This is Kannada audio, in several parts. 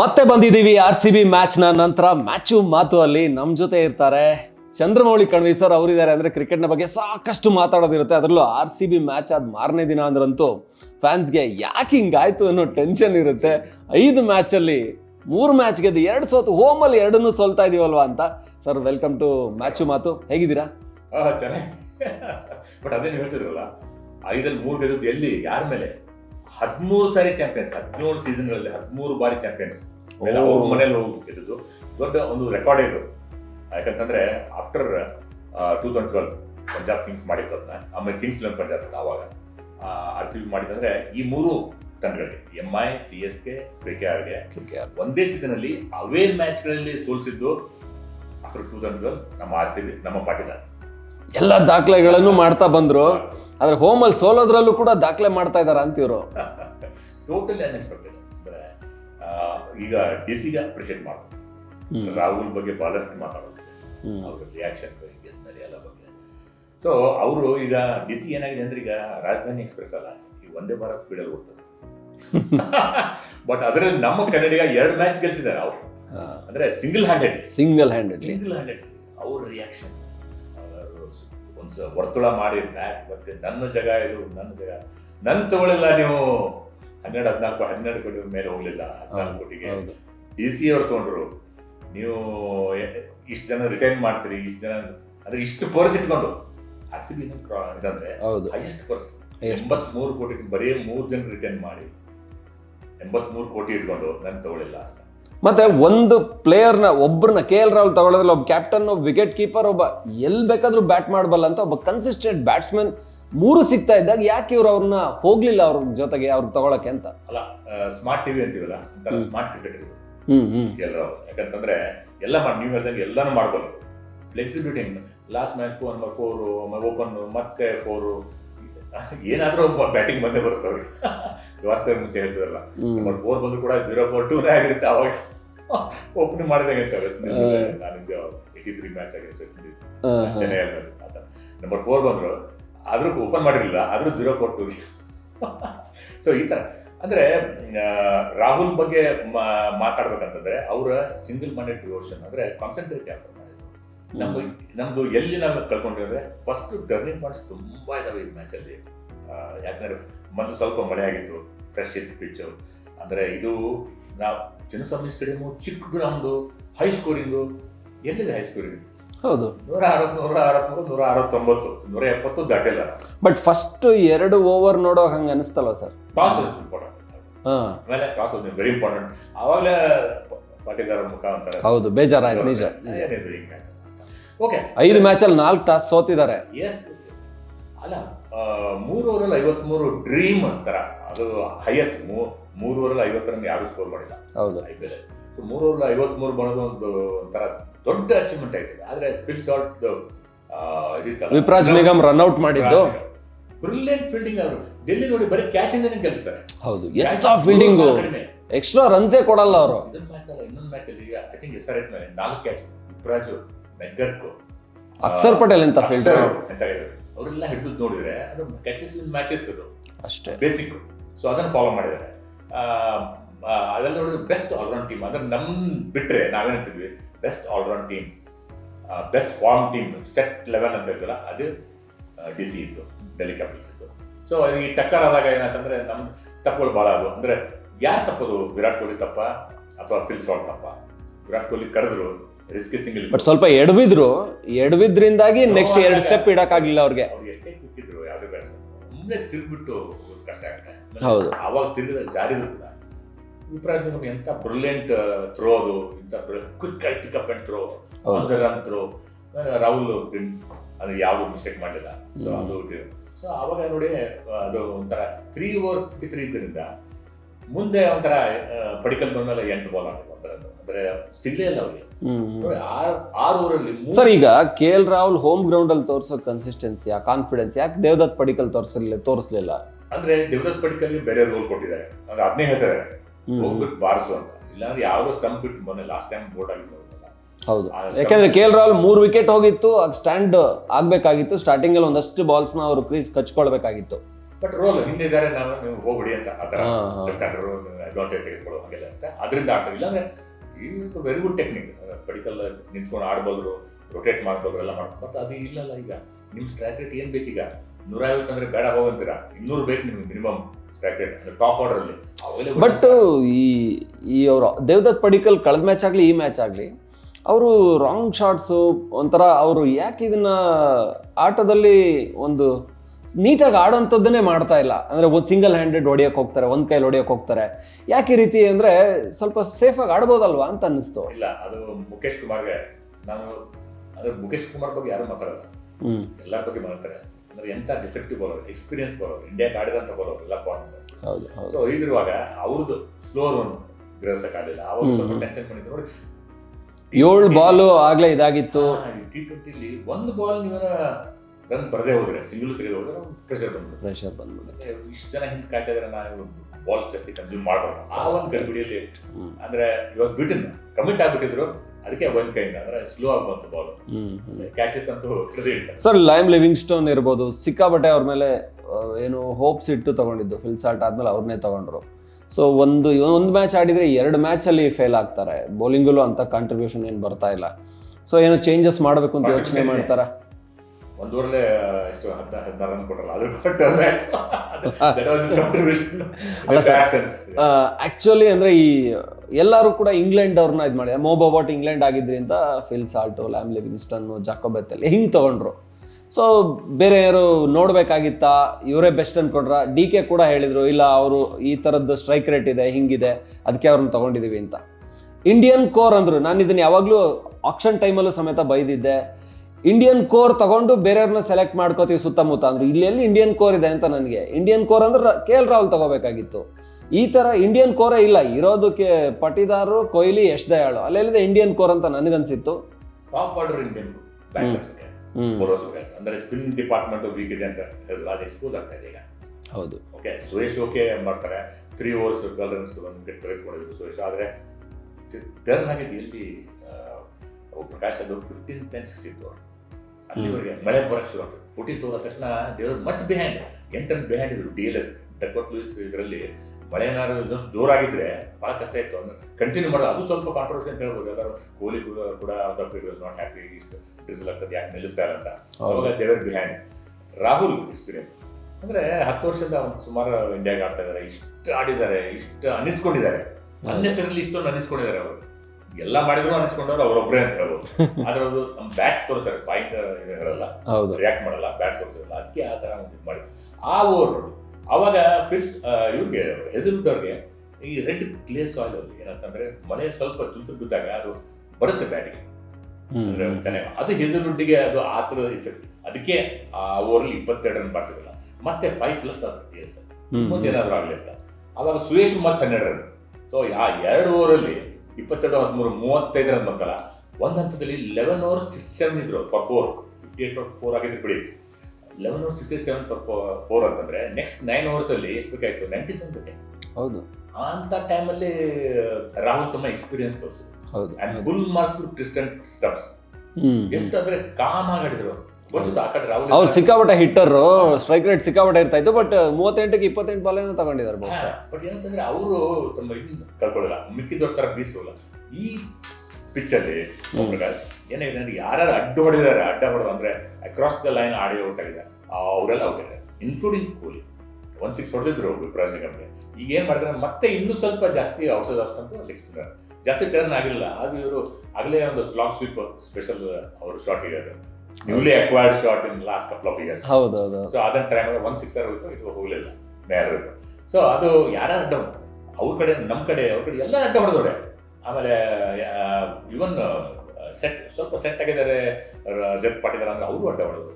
ಮತ್ತೆ ಬಂದಿದ್ದೀವಿ ಆರ್ ಸಿ ಬಿ ಮ್ಯಾಚ್ನ ನಂತರ ಮ್ಯಾಚು ಮಾತು ಅಲ್ಲಿ ನಮ್ಮ ಜೊತೆ ಇರ್ತಾರೆ. ಚಂದ್ರಮೌಳಿ ಕಣ್ವಿ ಸರ್ ಅವರಿದ್ದಾರೆ ಅಂದರೆ ಕ್ರಿಕೆಟ್ನ ಬಗ್ಗೆ ಸಾಕಷ್ಟು ಮಾತಾಡೋದಿರುತ್ತೆ. ಅದರಲ್ಲೂ ಆರ್ ಸಿ ಬಿ ಮ್ಯಾಚ್ ಆದ ಮಾರನೇ ದಿನ ಅಂದ್ರಂತೂ ಫ್ಯಾನ್ಸ್ಗೆ ಯಾಕೆ ಹಿಂಗಾಯ್ತು ಅನ್ನೋ ಟೆನ್ಷನ್ ಇರುತ್ತೆ. ಐದು ಮ್ಯಾಚಲ್ಲಿ ಮೂರು ಮ್ಯಾಚ್ ಗೆದ್ದು ಎರಡು ಸೋತು ಹೋಮಲ್ಲಿ ಎರಡನ್ನು ಸೋಲ್ತಾ ಇದೀವಲ್ವಾ ಅಂತ ಸರ್ ವೆಲ್ಕಮ್ ಟು ಮ್ಯಾಚು ಮಾತು. ಹೇಗಿದ್ದೀರಾ? ಚೆನ್ನಾಗಿ ಬಟ್ ಅದೇನು ಹೇಳ್ತಿರಲ್ಲ ಐದಲ್ಲಿ ಮೂರು ಗೆದ್ದು ಎಲ್ಲಿ, ಯಾರ ಮೇಲೆ? ಹದಿಮೂರು ಸಾರಿ ಚಾಂಪಿಯನ್ಸ್ ಹದಿನೇಳು ಸೀಸನ್ಗಳಲ್ಲಿ ಹದಿಮೂರು ಬಾರಿ ಚಾಂಪಿಯನ್ಸ್. ಅವ್ರ ಮನೇಲಿ ಹೋಗಿ ಗೆದ್ದದ್ದು ದೊಡ್ಡ ಒಂದು ರೆಕಾರ್ಡ್ ಇದು ಯಾಕಂತಂದ್ರೆ after two thousand twelve Punjab Kings ಮಾಡಿತ್ತು ಅದನ್ನ ಆಮೇಲೆ ಕಿಂಗ್ಸ್ ಇಲೆವೆನ್ ಪಂಜಾಬ್ ಇತ್ತು ಆವಾಗ. ಆರ್ ಸಿ ಬಿ ಈ ಮೂರು ತಂಡಗಳಿಗೆ M I C S K K K ಆರ್ಗೆ ಒಂದೇ ಸೀಸನಲ್ಲಿ ಅವೇ ಮ್ಯಾಚ್ಗಳಲ್ಲಿ ಸೋಲಿಸಿದ್ದು ಆಫ್ಟರ್ ಟೂ ತೌಸಂಡ್ ಟ್ವೆಲ್ ನಮ್ಮ ಆರ್ ಸಿ ಬಿ ನಮ್ಮ ಪಾಟಿದಾರ್. ಎಲ್ಲ ದಾಖಲೆಗಳನ್ನು ಮಾಡ್ತಾ ಬಂದ್ರು. ಆದ್ರೆ ಹೋಮಲ್ಲಿ ಸೋಲೋದ್ರಲ್ಲೂ ಕೂಡ ದಾಖಲೆ ಮಾಡ್ತಾ ಇದಾರ ಅಂತ ಇವರು. ಟೋಟಲಿ ಅನ್ಎಕ್ಸ್ಪೆಕ್ಟೆಡ್ ಅಂದ್ರೆ ಈಗ ಡಿ ಸಿಗೆ ಅಪ್ರಿಷಿಯೇಟ್ ಮಾಡೋದು ರಾಹುಲ್ ಬಗ್ಗೆ ಬಹಳಷ್ಟು ಮಾತಾಡೋದು ಅವ್ರ ರಿಯಾಕ್ಷನ್ ಎಲ್ಲ ಬಗ್ಗೆ. ಸೊ ಅವರು ಈಗ ಡಿ ಸಿ ಏನಾಗಿದೆ ಅಂದ್ರೆ ಈಗ ರಾಜಧಾನಿ ಎಕ್ಸ್ಪ್ರೆಸ್ ಅಲ್ಲ ಈ ಒಂದೇ ಭಾರತ್ ಸ್ಪೀಡಲ್ಲಿ ಹೋಗ್ತದೆ ಬಟ್ ಅದರಲ್ಲಿ ನಮ್ಮ ಕನ್ನಡಿಗ ಎರಡು ಮ್ಯಾಚ್ ಗೆಲ್ಸಿದ್ದಾರೆ ಅವರು. ಅಂದ್ರೆ single handed single handed single handed ಅವ್ರ ರಿಯಾಕ್ಷನ್ ಒಂದು ವರ್ತುಳ ಮಾಡಿ ಬ್ಯಾಟ್ ಮತ್ತೆ ನನ್ನ ಜಗ ಇದು ನನ್ನ ಜಗ. ನನ್ನ ತಗೊಳ್ಳಿಲ್ಲ ನೀವು. ಹನ್ನೆರಡು ಹದಿನಾಲ್ಕು ಹನ್ನೆರಡು ಕೋಟಿ ಮೇಲೆ ಹೋಗ್ಲಿಲ್ಲ ಹದಿನಾಲ್ಕು ಕೋಟಿಗೆ. ಡಿ ಸಿ ಅವ್ರು ತಗೊಂಡ್ರು. ನೀವು ಇಷ್ಟು ಜನ ರಿಟೈನ್ ಮಾಡ್ತೀರಿ ಇಷ್ಟು ಜನ ಅಂದ್ರೆ ಇಷ್ಟು ಪರ್ಸ್ ಇಟ್ಕೊಂಡು. ಆರ್ ಸಿ ಬಿ ಇದಂದ್ರೆ ಹೈಯೆಸ್ಟ್ ಪರ್ಸ್ ಎಂಬತ್ ಮೂರು ಕೋಟಿ ಬರೀ ಮೂರು ಜನ ರಿಟೈನ್ ಮಾಡಿ. ಎಂಬತ್ಮೂರು ಕೋಟಿ ಇಟ್ಕೊಂಡು ನಾನು ತಗೊಳ್ಳಿಲ್ಲ ಮತ್ತೆ ಒಂದು ಪ್ಲೇಯರ್ನ ಒಬ್ಬರನ್ನ ಕೆ ಎಲ್ ರಾಹುಲ್ ತಗೊಳ್ಳೋದ್ರಲ್ಲಿ ಒಬ್ಬ ಕ್ಯಾಪ್ಟನ್ ಒಬ್ಬ ವಿಕೆಟ್ ಕೀಪರ್ ಒಬ್ಬ ಎಲ್ಲಿ ಬೇಕಾದರೂ ಬ್ಯಾಟ್ ಮಾಡಬಲ್ಲ ಅಂತ ಒಬ್ಬ ಕನ್ಸಿಸ್ಟೆಂಟ್ ಬ್ಯಾಟ್ಸ್ಮನ್ ಮೂರು ಸಿಗ್ತಾ ಇದ್ದಾಗ ಯಾಕೆ ಇವ್ರು ಅವ್ರನ್ನ ಹೋಗ್ಲಿಲ್ಲ ಅವ್ರ ಜೊತೆಗೆ ಅವ್ರಿಗೆ ತಗೊಳಕ್ಕೆ ಅಂತ? ಅಲ್ಲ ಸ್ಮಾರ್ಟ್ ಟಿವಿ ಅಂತೀವಲ್ಲ ಸ್ಮಾರ್ಟ್ ಕ್ರಿಕೆಟ್ ಎಲ್ಲರೂ ಯಾಕಂತಂದ್ರೆ ಎಲ್ಲ ಮಾಡಿ ನೀವು ಹೇಳ್ದಂಗೆ ಎಲ್ಲಾನು ಮಾಡ್ಬೋದು. Flexibility last match four number four open ಮತ್ತೆ ಫೋರು ಏನಾದ್ರೂ ಬ್ಯಾಟಿಂಗ್ ಬಂದೇ ಬರುತ್ತೆ ಅವ್ರಿಗೆ. ವಾಸ್ತವ ಮುಂಚೆ ಹೇಳ್ತಿದ್ರಲ್ಲ. ಫೋರ್ ಬಂದ್ರು ಕೂಡ ಜೀರೋ ಫೋರ್ ಟೂನೇ ಆಗಿರುತ್ತೆ ಅವಾಗ. ಓಪನಿಂಗ್ ಮಾಡಿದಾಗ ವೆಸ್ಟ್ ಇಂಡೀಸ್ ನಾನಿಂದ ಏಯ್ಟಿ ತ್ರೀ ಮ್ಯಾಚ್ ಆಗಿದೆ ವೆಸ್ಟ್ ಇಂಡೀಸ್. ಚೆನ್ನೈಯಲ್ಲಿ ನಂಬರ್ ಫೋರ್ ಬಂದರು. ಆದ್ರೂ ಓಪನ್ ಮಾಡಿರಲಿಲ್ಲ. ಆದರೂ ಜೀರೋ ಫೋರ್ ಟೂ ಸೊ ಈ ಥರ ಅಂದರೆ ರಾಹುಲ್ ಬಗ್ಗೆ ಮಾತಾಡ್ಬೇಕಂತಂದ್ರೆ ಅವರ ಸಿಂಗಲ್ ಮೈಂಡೆಡ್ ಡಿವೋಷನ್ ಅಂದರೆ ಕಾನ್ಸಂಟ್ರೇಟ್ ಮಾಡಿದ್ರು. ನಮ್ದು ನಮ್ದು ಎಲ್ಲಿ ನಾವು ಕಳ್ಕೊಂಡಿದ್ರೆ ಫಸ್ಟ್ ಟರ್ನಿಂಗ್ ಪಾಯಿಂಟ್ಸ್ ತುಂಬಾ ಇದಾವೆ ಈ ಮ್ಯಾಚಲ್ಲಿ ಯಾಕಂದ್ರೆ ಮೊದಲು ಸ್ವಲ್ಪ ಮಳೆ ಆಗಿತ್ತು. ಫ್ರೆಶ್ ಇತ್ತು ಪಿಚ್ಚು ಅಂದರೆ ಇದು ನಾವು ಚಿನ್ನಸ್ವಾಮಿ ಸ್ಟೇಡಿಯಮು ಚಿಕ್ಕ ಗ್ರೌಂಡು ಹೈ ಸ್ಕೋರಿಂಗು ಎಲ್ಲಿದೆ ಹೈ ಸ್ಕೋರಿಂಗ್ ಹೌದು. ನೂರ ಅರವತ್ತು ನೂರ ಅರವತ್ಮೂರು ನೂರ ಅರವತ್ತೊಂಬತ್ತು ನೂರ ಎಪ್ಪತ್ತು ದಾಟಿಲ್ಲ. ಬಟ್ ಫಸ್ಟ್ ಎರಡು ಓವರ್ ನೋಡೋ ಹಂಗ ಅನಿಸ್ತಲ್ಲ ಸರ್ ಟಾಸ್ ಇಂಪಾರ್ಟೆಂಟ್ ಹಾ. ಆಮೇಲೆ ಟಾಸ್ ವೆರಿ ಇಂಪಾರ್ಟೆಂಟ್ ಆವಾಗಲೇ ಪಾಟೀದಾರ ಮುಖ ಅಂತಾರೆ ಹೌದು ಬೇಜಾರಾಯ್ತು ನಿಜ ನಿಜ. ಓಕೆ ಐದು ಮ್ಯಾಚಲ್ಲಿ ನಾಲ್ಕು ಟಾಸ್ ಸೋತಿದ್ದಾರೆ. ಎಸ್ ಅಲ್ಲ ಮೂರು ಓವರಲ್ಲಿ ಐವತ್ಮೂರು ಡ್ರೀಮ್ ಅಂತಾರ. ಅದು ಹೈಯೆಸ್ಟ್ ಮೂರು ಓವರಲ್ಲಿ ಐವತ್ತು ರನ್ ಯಾರು ಸ್ಕೋರ್ ಮಾಡಿಲ್ಲ. ಹೌದು. ಐ ಪಿ ಎಲ್ ಸೊ ಮೂರು ಓವರಲ್ಲಿ ಐವತ್ಮೂರು ಬರೋದು ಒಂದು ಒಂಥರ ದೊಡ್ಡ ಅಚೀವ್ಮೆಂಟ್ ಆಗಿದೆ ಆದ್ರೆ Phil Salt Vipraj Nigam run out ಮಾಡಿದ್ದು. ಬ್ರಿಲಿಯಂಟ್ ಫೀಲ್ಡಿಂಗ್ ಅವರು. ಡೆಲ್ಲಿ ನೋಡಿ ಬರೀ ಕ್ಯಾಚ್ ಇಂದನೇ ಕೆಲಸ್ತಾರೆ ಹೌದು. ಆಫ್ ಫೀಲ್ಡಿಂಗ್ ಎಕ್ಸ್ಟ್ರಾ ರನ್ಸೇ ಕೊಡಲ್ಲ ಅವರು. ಇದೊಂದು ಮ್ಯಾಚ್ ಅಲ್ಲ ಇನ್ನೊಂದು ಮ್ಯಾಚ್ ಅಲ್ಲಿ ಈಗ ಐ ಥಿಂಕ್ ಹೆಸರು ಮೇಲೆ ನಾಲ್ಕು ಕ್ಯಾಚ್ ವಿಪ್ರಾಜು ಮೆಗ್ಗರ್ಕು ಅಕ್ಷರ್ ಪಟೇಲ್ ಎಂತ ಫೀಲ್ಡರ್ ಅಂತ ಅವರೆಲ್ಲ ಹಿಡಿದು ನೋಡಿದ್ರೆ ಅದು ಕ್ಯಾಚಸ್ ಮ್ಯಾಚಸ್ ಅದು. ಅಷ್ಟೇ. ಬೇಸಿಕ್ ಸೊ ಅದನ್ನ ಫಾಲೋ ಮಾಡಿದ್ದಾರೆ. ಅದೆಲ್ಲ ನೋಡಿದ್ರೆ ಬೆಸ್ಟ್ ಆಲ್ರೌಂಡ್ ಟೀಮ್ ಅಂದ್ರೆ ನಮ್ ಬಿಟ್ರೆ ನಾವೇನಂತಿದ್ವಿ best all round team best form team set eleven ಅಂತ ಇರ್ತಲ್ಲ ಅದು ಡಿ ಸಿ ಇತ್ತು ಡೆಲ್ಲಿ ಕ್ಯಾಪಿಟಲ್ಸ್ ಇತ್ತು. ಸೊ ಈ ಟಕ್ಕರ್ ಆದಾಗ ಏನಾಯ್ತಂದ್ರೆ ನಮ್ ತಪ್ಪುಗಳು ಭಾಳ ಅದು. ಅಂದ್ರೆ ಯಾರು ತಪ್ಪೋದು? ವಿರಾಟ್ ಕೊಹ್ಲಿ ತಪ್ಪ ಅಥವಾ ಫಿಲ್ಸ್ ಸಾಲ್ಟ್ ತಪ್ಪ? ವಿರಾಟ್ ಕೊಹ್ಲಿ ಕರೆದ್ರು ರಿಸ್ಕಿ ಸಿಂಗಲ್ ಬಟ್ ಸ್ವಲ್ಪ ಎಡವಿದ್ರು ಎಡವಿದ್ರಿಂದಾಗಿ ನೆಕ್ಸ್ಟ್ ಎರಡು ಸ್ಟೆಪ್ ಇಡಕ್ಕಾಗಿಲ್ಲ ಅವ್ರಿಗೆ. ಅವ್ರಿಗೆ ಎಷ್ಟೇ ಕೂತಿದ್ರು ಯಾವುದೇ ಬೇಡ ಸುಮ್ಮನೆ ತಿರುಗ್ಬಿಟ್ಟು ಕಷ್ಟ ಆಗುತ್ತೆ ಹೌದು. ಅವಾಗ ತಿರುಗಿದ ಜಾರಿದ್ರು ಕೂಡ ವಿಪ್ರಾಜ್ ನಿಗಮ್ ಎಂತ ಬ್ರಿಲಿಯಂಟ್ ಥ್ರೋ ಅದು ಇಂಥ ಕ್ವಿಕ್ ಆಗಿ ಪಿಕಪ್ ಅಂಡ್ ಥ್ರೋ ಒಂದು ರನ್ ಥ್ರೋ ರಾಹುಲ್ ಅದು ಯಾವ ಮಿಸ್ಟೇಕ್ ಮಾಡಲಿಲ್ಲ. ಸೊ. ಅದು ಸೊ ಅವಾಗ ನೋಡಿ ಅದು ಒಂಥರ ತ್ರೀ ಓವರ್ ಫಿಫ್ಟಿ ತ್ರೀ ಇದ್ದರಿಂದ ಮುಂದೆ ಒಂಥರ ಪಡಿಕಲ್ ಬಂದ್ಮೇಲೆ ಎಂಟು ಬಾಲ್ ಒಂಥರ ಅಂದ್ರೆ ಸಿಗ್ಲೇ ಇಲ್ಲ ಅವ್ರಿಗೆ. ಸರ್ ಈಗ K L Rahul home ground ಅಲ್ಲಿ ತೋರಿಸೋ ಕನ್ಸಿಸ್ಟೆನ್ಸಿ ಆ ಕಾನ್ಫಿಡೆನ್ಸ್ ಯಾಕೆ ದೇವದತ್ ಪಡಿಕಲ್ ತೋರಿಸಲಿಲ್ಲ ತೋರಿಸ್ಲಿಲ್ಲ? ಅಂದ್ರೆ ದೇವದತ್ ಪಡಿಕಲ್ಲಿ ಬೇರೆ ರೋಲ್ ಕೊಟ್ಟಿದ್ದಾರೆ. ಅಂದ್ರೆ ಅದನ್ನೇ ಹೇಳ್ತಾರೆ ಹೋಗ್ಬಿಟ್ಟು ಬಾರಿಸು ಅಂತ. ಇಲ್ಲಾಂದ್ರೆ ಯಾವ್ದೋ ಸ್ಟಂಪ್ ಇಟ್ಟು ಮೊನ್ನೆ ಲಾಸ್ಟ್ ಟೈಮ್ ಬೋರ್ಡ್ ಆಗಿ ಹೌದು. ಯಾಕಂದ್ರೆ ಕೆ ಎಲ್ ರಾಹುಲ್ ಮೂರು ವಿಕೆಟ್ ಹೋಗಿತ್ತು ಅದು ಸ್ಟ್ಯಾಂಡ್ ಆಗ್ಬೇಕಾಗಿತ್ತು. ಸ್ಟಾರ್ಟಿಂಗ್ ಅಲ್ಲಿ ಒಂದಷ್ಟು ಬಾಲ್ಸ್ನ ಅವರು ಕ್ರೀಸ್ ಕಚ್ಕೊಳ್ಬೇಕಾಗಿತ್ತು. ಬಟ್ ರೋಲ್ ಹಿಂದಿದ್ದಾರೆ ನಾನು ನಾವು ಹೋಗ್ಬಿಡಿ ಅಂತ ಆತರ ಅಡ್ವಾಂಟೇಜ್ ತೆಗೆದುಕೊಳ್ಳೋ ಹಾಗೆಲ್ಲ ಅಂತ ಅದರಿಂದ ಆಡ್ತಾರೆ ಇಲ್ಲಾಂದ್ರೆ is very good technique Padikkal ನಿಂತ್ಕೊಂಡು ಆಡ್ಬೋದು ರೊಟೇಟ್ ಮಾಡ್ಬೋದು ಎಲ್ಲ ಮಾಡ್ಬೋದು. ಬಟ್ ಅದು ಇಲ್ಲಲ್ಲ ಈಗ. ನಿಮ್ಮ ಸ್ಟ್ರಾಟಜಿ ಏನು ಬೇಕೀಗ? ನೂರ ಐವತ್ತು ಅಂದ್ರೆ ಬೇಡ ಹೋಗಂತೀರಾ ಇನ್ನೂರು ಬೇಕು ನಿಮ್ಗೆ ಮಿನಿಮಮ್ ಟಾಪ್ ಆರ್ಡರ್ ಅಲ್ಲಿ. ಬಟ್ ಈ ಈ ಅವರು ದೇವದತ್ ಪಡಿಕಲ್ ಕಳೆದ ಮ್ಯಾಚ್ ಆಗಲಿ ಈ ಮ್ಯಾಚ್ ಆಗಲಿ ಅವರು ರಾಂಗ್ ಶಾಟ್ಸು ಒಂಥರ ಅವರು ಯಾಕೆ ಇದನ್ನ ಆಟದಲ್ಲಿ ಒಂದು ನೀಟಾಗಿ ಆಡೋಂಥದ್ದನ್ನೇ ಮಾಡ್ತಾ ಇಲ್ಲ. ಅಂದರೆ ಒಂದು ಸಿಂಗಲ್ ಹ್ಯಾಂಡೆಡ್ ಹೊಡಿಯೋಕೆ ಹೋಗ್ತಾರೆ ಒಂದು ಕೈಲಿ ಹೊಡಿಯೋಕೆ ಹೋಗ್ತಾರೆ. ಯಾಕೆ ಈ ರೀತಿ ಅಂದರೆ ಸ್ವಲ್ಪ ಸೇಫಾಗಿ ಆಡ್ಬೋದಲ್ವಾ ಅಂತ ಅನ್ನಿಸ್ತು. ಇಲ್ಲ ಅದು ಮುಖೇಶ್ ಕುಮಾರ್ಗೆ ನಾನು ಅಂದ್ರೆ ಮುಖೇಶ್ ಕುಮಾರ್ ಬಗ್ಗೆ ಯಾರು ಮಾತಾಡಲ್ಲ. ಹ್ಞೂ ಎಲ್ಲರ ಬಗ್ಗೆ ಮಾತಾಡ್ತಾರೆ. ಅಂದ್ರೆ ಎಂತ ಡಿಸೆಪ್ಟಿವ್ ಬರೋರು ಎಕ್ಸ್ಪೀರಿಯನ್ಸ್ ಬರೋರು ಇಂಡಿಯಾಗೆ ಆಡಿದಂತ ಬರೋರು ಎಲ್ಲ ಫಾರ್ಮ್ ಹೌದು ಹೌದು. ಸೊ ಇದ್ರುವಾಗ ಅವ್ರದ್ದು ಸ್ಲೋ ರನ್ ಗ್ರಹಿಸಕ್ಕಾಗಲಿಲ್ಲ ಅವಾಗ ಸ್ವಲ್ಪ ಟೆನ್ಷನ್ ಮಾಡಿದ್ರು ನೋಡಿ ಏಳು ಬಾಲು ಆಗಲೇ ಇದಾಗಿತ್ತು. ಟಿ ಟ್ವೆಂಟಿಲಿ ಒಂದು ಬಾಲ್ ನೀವರ ರನ್ ಬರದೇ ಹೋದ್ರೆ ಸಿಂಗಲ್ ತೆಗೆದು ಹೋದ್ರೆ ಪ್ರೆಷರ್ ಬಂದ್ಬಿಡುತ್ತೆ. ಪ್ರೆಷರ್ ಬಂದ್ಬಿಡುತ್ತೆ. ಇಷ್ಟು ಜನ ಹಿಂದೆ ಕಾಯ್ತಾ ಇದ್ರೆ ನಾವು ಬಾಲ್ಸ್ ಜಾಸ್ತಿ ಕನ್ಸ್ಯೂಮ್ ಮಾಡಬಾರ್ದು. ಆ ಒಂದು ಗಡಿಬಿಡಿಯಲ್ಲಿ. ಅಂದ್ರೆ ಇವಾಗ ಬಿಟ್ಟಿನ ಕಮಿಟ್ ಆಗ್ಬಿಟ್ಟಿದ್ರು. ಅದಕ್ಕೆ ಒಂದ್ ಕೈಯಿಂದ ಅಂದ್ರೆ ಸ್ಲೋ ಆಗಿ ಬಂತು ಬಾಲ್ ಕ್ಯಾಚಸ್ ಅಂತೂ ಸರ್ ಲೈಮ್ ಲಿವಿಂಗ್ ಸ್ಟೋನ್ ಇರ್ಬೋದು ಸಿಕ್ಕಾಬಟ್ಟೆ ಅವ್ರ ಮೇಲೆ ಏನು ಹೋಪ್ಸ್ ಇಟ್ಟು ತಗೊಂಡಿದ್ದು ಫಿಲ್ಸಾಲ್ಟ್ ಆದ್ಮೇಲೆ ಅವ್ರನ್ನೇ ತಗೊಂಡ್ರು. ಸೊ ಒಂದು ಒಂದು ಮ್ಯಾಚ್ ಆಡಿದ್ರೆ ಎರಡು ಮ್ಯಾಚಲ್ಲಿ ಫೇಲ್ ಆಗ್ತಾರೆ. ಬೌಲಿಂಗಲ್ಲೂ ಅಂತ ಕಾಂಟ್ರಿಬ್ಯೂಷನ್ ಏನು ಬರ್ತಾ ಇಲ್ಲ. ಸೊ ಏನೋ ಚೇಂಜಸ್ ಮಾಡಬೇಕು ಅಂತ ಯೋಚನೆ ಮಾಡ್ತಾರ? ಒಂದೂರಲ್ಲೇ ಒಂದೂವರೆ ಎಷ್ಟು ಹದಿನ ಹದಿನಾರು ರನ್ ಅದ್ರ ಇಸ್ ಕಾಂಟ್ರಿಬ್ಯೂಷನ್ ಆಕ್ಚುಲಿ ಅಂದ್ರೆ ಈ ಎಲ್ಲರೂ ಕೂಡ ಇಂಗ್ಲೆಂಡ್ ಅವ್ರನ್ನ ಇದು ಮಾಡಿ ಮೋಬೋಬಾಟ್ ಇಂಗ್ಲೆಂಡ್ ಆಗಿದ್ರಿಂದ ಫಿಲ್ ಸಾಲ್ಟು ಲ್ಯಾಮ್ ಲಿವಿಂಗ್ಸ್ಟನ್ ಜಾಕೋಬೆತ್ತಲ್ಲಿ ಹಿಂಗೆ ತಗೊಂಡ್ರು. ಸೊ ಬೇರೆ ಯಾರು ನೋಡ್ಬೇಕಾಗಿತ್ತಾ, ಇವರೇ ಬೆಸ್ಟ್ ಅನ್ಕೊಂಡ್ರ? ಡಿ ಕೆ ಕೂಡ ಹೇಳಿದರು, ಇಲ್ಲ, ಅವರು ಈ ಥರದ್ದು ಸ್ಟ್ರೈಕ್ ರೇಟ್ ಇದೆ, ಹಿಂಗಿದೆ ಅದಕ್ಕೆ ಅವ್ರನ್ನ ತಗೊಂಡಿದೀವಿ ಅಂತ. ಇಂಡಿಯನ್ ಕೋರ್ ಅಂದ್ರು, ನಾನು ಇದನ್ನ ಯಾವಾಗಲೂ ಆಕ್ಷನ್ ಟೈಮಲ್ಲೂ ಸಮೇತ ಬೈದಿದ್ದೆ. ಇಂಡಿಯನ್ ಕೋರ್ ತಗೊಂಡು ಬೇರೆಯವ್ರನ್ನ ಸೆಲೆಕ್ಟ್ ಮಾಡ್ಕೋತೀವಿ ಸುತ್ತಮುತ್ತ ಅಂದ್ರು. ಇಲ್ಲಿ ಇಂಡಿಯನ್ ಕೋರ್ ಇದೆ ಅಂತ ನನಗೆ. ಇಂಡಿಯನ್ ಕೋರ್ ಅಂದ್ರೆ ಕೆ ಎಲ್ ರಾಹುಲ್ ತಗೋಬೇಕಾಗಿತ್ತು. ಈ ತರ ಇಂಡಿಯನ್ ಕೋರೇ ಇಲ್ಲ. ಇರೋದಕ್ಕೆ ಪಟಿದಾರು ಕೊಹ್ಲಿ ಯಶ್ ದಯಾಳು. ಅಲ್ಲೆಲ್ಲದೆ ಇಂಡಿಯನ್ ಕೋರ್ ಅಂತ ನನಗನ್ಸಿತ್ತು. ಟಾಪ್ ಆರ್ಡರ್ ಇಂಡಿಯನ್ ಅಂದ್ರೆ ಸ್ಪಿನ್ ಡಿಪಾರ್ಟ್ಮೆಂಟ್ ವೀಕ್ ಇದೆ ಅಂತ ಅದು ಎಕ್ಸ್ಪೋಸ್ ಆಗ್ತಾ ಇದೆ ಈಗ. ಹೌದು. ಓಕೆ ಸುರೇಶ್ ಓಕೆ ಮಾಡ್ತಾರೆ. ತ್ರೀ ಓವರ್ಸ್ ಬ್ಯಾಲೆನ್ಸ್ ಒಂದು ತೆಗೆದುಕೊಂಡಿದ್ರು ಸುರೇಶ್ ಆದರೆ ಟರ್ನ್ ಆಗಿದ್ದು ಎಲ್ಲಿ ಪ್ರಕಾಶ್ ಅದು ಫಿಫ್ಟೀನ್ ಟೆನ್ ಸಿಕ್ಸ್ಟೀನ್ ಓವರ್ ಅಲ್ಲಿವರೆಗೆ ಮಳೆ ಬರಕ್ಕೆ ಶುರು ಆಗ್ತದೆ. ಫೋರ್ಟೀನ್ ಓವರ್ ತಕ್ಷಣ ದೇವರ್ ಮಚ್ ಬಿಹ್ಯಾಂಡ್ ಎಂಟು ರನ್ ಬಿಹ್ಯಾಂಡ್ ಇದ್ರು. D L S Duckworth Lewis ಇದರಲ್ಲಿ ಮಳೆ ಏನಾದ್ರು ಜೋರಾಗಿದ್ದರೆ ಜೋರಾಗಿದ್ರೆ ಭಾಳ ಕಷ್ಟ ಇತ್ತು. ಅಂದ್ರೆ ಕಂಟಿನ್ಯೂ ಮಾಡೋದು ಅದು ಸ್ವಲ್ಪ ಕಾಂಟ್ರವರ್ಸಿ ಅಂತ ಹೇಳ್ಬೋದು. ಯಾಕಂದ್ರೆ ಕೊಹ್ಲಿ ಕೂಡ ಕೂಡ ನಾಟ್ ಹ್ಯಾಪಿ ಇಷ್ಟು ಡಿಸಲ್ ಆಗ್ತದೆ ಯಾಕೆ ನಿಲ್ಲಿಸ್ತಾ ಇಲ್ಲ ಅಂತ. ಅವಾಗ ದೇವರ್ ಬಿಹ್ಯಾಂಡ್ ರಾಹುಲ್ ಎಕ್ಸ್ಪೀರಿಯನ್ಸ್ ಅಂದ್ರೆ ಹತ್ತು ವರ್ಷದ ಒಂದು ಸುಮಾರು ಇಂಡಿಯಾಗೆ ಆಡ್ತಾ ಇದ್ದಾರೆ ಇಷ್ಟು ಆಡಿದ್ದಾರೆ ಇಷ್ಟು ಅನಿಸ್ಕೊಂಡಿದ್ದಾರೆ. ಸರಿಯಲ್ಲಿ ಇಷ್ಟೊಂದು ಅನಿಸ್ಕೊಂಡಿದ್ದಾರೆ ಅವರು. ಎಲ್ಲ ಮಾಡಿದ್ರು ಅನಿಸ್ಕೊಂಡವ್ರು ಅವರೊಬ್ಬರೇ ಅಂತ ಹೇಳ್ಬೋದು. ಆದ್ರೆ ಅದು ನಮ್ಮ ಬ್ಯಾಟ್ ತೋರಿಸ್ತಾರೆ ಪಾಯಿಂಟ್ ಹೇಳಲ್ಲ. ರಿಯಾಕ್ಟ್ ಮಾಡಲ್ಲ ಬ್ಯಾಟ್ ತೋರಿಸಿರಲ್ಲ ಅದಕ್ಕೆ ಆ ಥರ ಒಂದು ಇದು ಮಾಡಿದ್ರು. ಆ ಓವರ್ ಅವಾಗ ಫಿರ್ಸ್ ಇವ್ರಿಗೆ ಹೆಸರುಡ್ ಈ ರೆಡ್ ಕ್ಲೇ ಸಾಯಿಲ್ ಅಲ್ಲಿ ಏನಂತಂದ್ರೆ ಮಳೆ ಸ್ವಲ್ಪ ತುಂತುರು ಬಿದ್ದಾಗ ಅದು ಬರುತ್ತೆ ಬ್ಯಾಟಿಗೆ. ಅಂದ್ರೆ ಅದು ಹೆಸರುಡ್ಡಿಗೆ ಅದು ಆ ಥರ ಇಫೆಕ್ಟ್ ಅದಕ್ಕೆ ಆ ಓವರಲ್ಲಿ ಇಪ್ಪತ್ತೆರಡು ರನ್ ಮತ್ತೆ ಫೈವ್ ಪ್ಲಸ್ ಅದು ಟಿ ಎಸ್ ಹ್ಮ್. ಮುಂದೆ ಏನಾದರೂ ಆಗಲಿ ಅಂತ. ಅವಾಗ ಸುರೇಶ್ ಮತ್ತೆ ಹನ್ನೆರಡು ರನ್ ಸೊ ಆ ಎರಡು ಓವರಲ್ಲಿ ಇಪ್ಪತ್ತೆರಡು ಹದಿಮೂರು ಮೂವತ್ತೈದು ರನ್ ಬಂತಲ್ಲ ಒಂದು ಹಂತದಲ್ಲಿ ಲೆವೆನ್ ಓವರ್ ಸಿಕ್ಸ್ ಸೆವೆನ್ ಇದ್ರು for four fifty eight four ಆಗಿದ್ರು ಬಿಡಿ. Eleven over sixty seven for four ಅಂತಂದ್ರೆ ನೆಕ್ಸ್ಟ್ ನೈನ್ ಓವರ್ಸಲ್ಲಿ ಎಷ್ಟು ಬೇಕಾಯ್ತು ನೈಂಟಿ ಸೆವೆನ್ ಬೇಕಾಯ್ತು ಹೌದು. ಅಂತ ಟೈಮಲ್ಲಿ ರಾಹುಲ್ ತುಂಬ ಎಕ್ಸ್ಪೀರಿಯನ್ಸ್ ತೋರಿಸಿದ್ರು. ಹೌದು. And full marks distant stops ಎಷ್ಟು ಅಂದ್ರೆ ಕಾಮ್ ಆಗಿ ಆಡಿದ್ರು. ಗೊತ್ತಿತ್ತು ಆ ಕಡೆ ರಾಹುಲ್ ಅವ್ರು ಸಿಕ್ಕಾಪಟ್ಟೆ ಹಿಟ್ಟರ್ ಸ್ಟ್ರೈಕ್ ರೇಟ್ ಸಿಕ್ಕಾಪಟ್ಟೆ ಇರ್ತಾ ಇತ್ತು ಬಟ್ ಮೂವತ್ತೆಂಟಕ್ಕೆ ಇಪ್ಪತ್ತೆಂಟು ಬಾಲ್ ಏನೋ ತಗೊಂಡಿದ್ದಾರೆ ಬಹುಶಃ. ಬಟ್ ಏನಂತಂದ್ರೆ ಅವರು ತಮ್ಮ ಇದನ್ನ ಕಳ್ಕೊಳ್ಳಲ್ಲ. ಮಿಕ್ಕಿದವ್ರ ತರ ಬೀಸೋಲ್ಲ ಈ ಪಿಚ್ಚಲ್ಲಿ. ಪ್ರಕಾಶ್ ಏನಾಗಿದೆ ಅಂದ್ರೆ ಯಾರು ಅಡ್ಡ ಹೊಡೆದಿದ್ದಾರೆ ಅಡ್ಡ ಹೊಡೆದು ಅಂದ್ರೆ ಅಕ್ರಾಸ್ ದ ಲೈನ್ ಆಡಿ ಔಟ್ ಆಗಿದೆ ಅವರೆಲ್ಲ ಔಟ್ ಆಗಿದ್ದಾರೆ ಇನ್ಕ್ಲೂಡಿಂಗ್ ಕೂಲಿ. ಒನ್ ಸಿಕ್ಸ್ ಹೊಡೆದಿದ್ರು ವಿಪ್ರಾಸ್ ನಿಗಮ್ಗೆ. ಈಗ ಏನ್ ಮಾಡಿದ್ರೆ ಮತ್ತೆ ಇನ್ನೂ ಸ್ವಲ್ಪ ಜಾಸ್ತಿ ಔಷಧ ಅಷ್ಟಂತೂ ಅಲ್ಲಿ ಎಕ್ಸ್ಪಿರಿಯರ್ ಜಾಸ್ತಿ ಟರ್ನ್ ಆಗಿಲ್ಲ. ಅದು ಇವರು ಆಗಲೇ ಒಂದು ಸ್ಲಾಗ್ ಸ್ವೀಪ್ ಸ್ಪೆಷಲ್ ಅವರು ಶಾಟ್ ಇದೆ newly acquired shot in last couple of years ಹೌದು ಸೊ ಅದನ್ನ ಟೈಮ್ ಒನ್ ಸಿಕ್ಸ್ ಹೋಯ್ತು ಇದು ಹೋಗಲಿಲ್ಲ. ಬೇರೆ ಹೋಯ್ತು ಸೊ ಅದು ಯಾರ ಅಡ್ಡ ಅವ್ರ ಕಡೆ ನಮ್ಮ ಕಡೆ ಅವ್ರ ಕಡೆ ಎಲ್ಲ ಅಡ್ಡ ಹೊಡೆದವ್ರೆ. ಆಮೇಲೆ ಇವನ್ ಸೆಟ್ ಸ್ವಲ್ಪ ಸೆಟ್ ಆಗಿದ್ದಾರೆ ರಜತ್ ಪಾಟೀಲ್ ಅಂದ್ರೆ ಅವರು ಅಡ್ಡ ಹೊಡೆದ್ರು.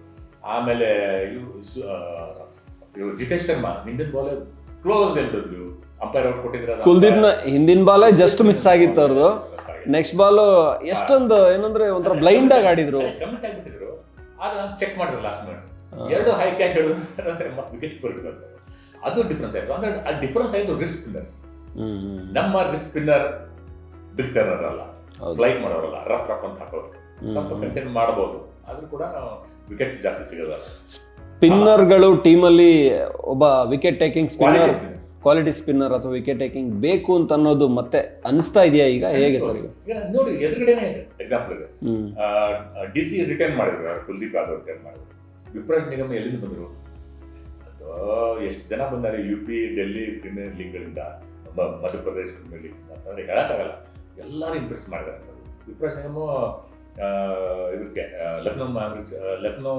ಆಮೇಲೆ ಇವರು ಜಿತೇಶ್ ಶರ್ಮಾ ಹಿಂದಿನ ಬಾಲ್ ಕ್ಲೋಸ್ ಎಲ್ಬಿಡ್ಲು ಅಂಪೈರ್ ಅವ್ರು ಕೊಟ್ಟಿದ್ರೆ ಕುಲ್ದೀಪ್ ಹಿಂದಿನ ಬಾಲ್ ಜಸ್ಟ್ ಮಿಸ್ ಆಗಿತ್ತು ಅವ್ರದ್ದು ನೆಕ್ಸ್ಟ್ ಬಾಲ್ ಎಷ್ಟೊಂದು ಏನಂದ್ರೆ ಒಂಥರ ಬ್ಲೈಂಡ್ ಆಗಿ ಆಡಿದ್ರು. ಕಮಿಟ್ ಆಗಿಬಿಟ್ಟಿದ್ರು ಆದ್ರೆ ನಾನು ಚೆಕ್ ಮಾಡಿದ್ರು ಲಾಸ್ಟ್ ಮಿನಿಟ್ ಎರಡು ಹೈ ಕ್ಯಾಚ್ ಅಂದ್ರೆ ಮತ್ತೆ ವಿಕೆಟ್ ಕೊಡ್ಬೇಕು ಅದು ಡಿಫ್ರೆನ್ಸ್ ಆಯ್ತು. ಅಂದ್ರೆ ಆ ಡಿಫ್ರೆನ್ಸ್ ಆಯ್ತು ರಿಸ್ಕ್ ಹ್ಮ್ ನಮ್ಮ ರಿಸ್ಕ್ ಸ್ಪಿನ್ನರ್ ಬಿಗ್ ಟರ್ನರ್ ಅಲ್ಲ ಫ್ಲೈಟ್ ಮಾಡೋರಲ್ಲ ರಫ್ ರಫ್ ಅಂತ ಹಾಕೋರು ಸ್ವಲ್ಪ. ಕಂಟೈನ್ ಮಾಡಬಹುದು ಆದ್ರೂ ಕೂಡ ವಿಕೆಟ್ ಜಾಸ್ತಿ ಸಿಗಲ್ಲ ಸ್ಪಿನ್ನರ್ಗಳು ಟೀಮಲ್ಲಿ ಒಬ್ಬ wicket taking spinner quality spinner ಅಥವಾ ವಿಕೆಟ್ ಟೇಕಿಂಗ್ ಬೇಕು ಅಂತ ಅನ್ನೋದು ಮತ್ತೆ ಅನಿಸ್ತಾ ಇದೆಯಾ ಈಗ? ಹೇಗೆ ಸರ್ ಈಗ? ನೋಡಿ ಎದುರುಗಡೆನೆ ಎಕ್ಸಾಂಪಲ್ ಇದೆ. ಡಿ ಸಿ ರಿಟರ್ನ್ ಮಾಡಿದ್ರು ಕುಲ್ದೀಪ್ ಯಾದವ್ ರಿಟರ್ನ್ ಮಾಡಿದ್ರು. ವಿಪ್ರಾಶ್ ನಿಗಮ ಎಲ್ಲಿಂದ ಬಂದರು? ಎಷ್ಟು ಜನ ಬಂದಾರೆ? ಯು ಪಿ ಡೆಲ್ಲಿ ಪ್ರೀಮಿಯರ್ ಲೀಗ್ಗಳಿಂದ ಗಳಿಂದ ಮಧ್ಯಪ್ರದೇಶ ಪ್ರೀಮಿಯರ್ ಲೀಗ್ ಅಂತಂದ್ರೆ ಹೇಳಕ್ಕಾಗಲ್ಲ. ಎಲ್ಲರೂ ಇಂಪ್ರೆಸ್ ಮಾಡಿದ್ದಾರೆ ಅಂತ. ಟೈಮು ಇದಕ್ಕೆ ಲಕ್ನೋ ಮ್ಯಾವ್ರಿಕ್ಸ್ ಲಕ್ನೋ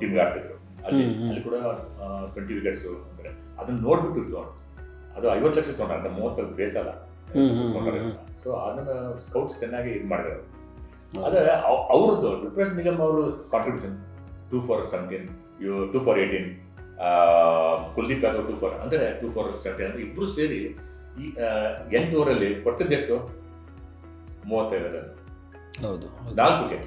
ಟೀಮ್ಗೆ ಆಡ್ತಿದ್ರು. ಅಲ್ಲಿ. ಅಲ್ಲಿ ಕೂಡ ಟ್ವೆಂಟಿ ವಿಕೆಟ್ಸ್ ಅಂದರೆ ಅದನ್ನು ನೋಡ್ಬಿಟ್ಟು ತಗೊಂಡು ಅದು ಐವತ್ತು ಲಕ್ಷ ತೊಗೊಂಡ್ರೆ ಮೂವತ್ತಲ್ಲಿ ಬೇಸಲ್ಲ. ಸೊ ಅದನ್ನ ಸ್ಕೌಟ್ಸ್ ಚೆನ್ನಾಗಿ ಇದು ಮಾಡಿದ್ರು ಅವ್- ಅವ್ರದ್ದು ರಿಪ್ರೆಸ್ ನಿಗಮ್ ಅವರು contribution two for seventeen you two for eighteen Kuldeep Yadav two for ಅಂದರೆ ಟೂ ಫಾರ್ ಸೆವೆಂಟೀನ್ ಅಂದರೆ ಇಬ್ಬರು ಸೇರಿ ಈ ಎಂಟು ಓವರಲ್ಲಿ ಕೊಟ್ಟಿದ್ದೆಷ್ಟು ಮೂವತ್ತೈದು ರನ್ ಹೌದು. ನಾಲ್ಕು ವಿಕೆಟ್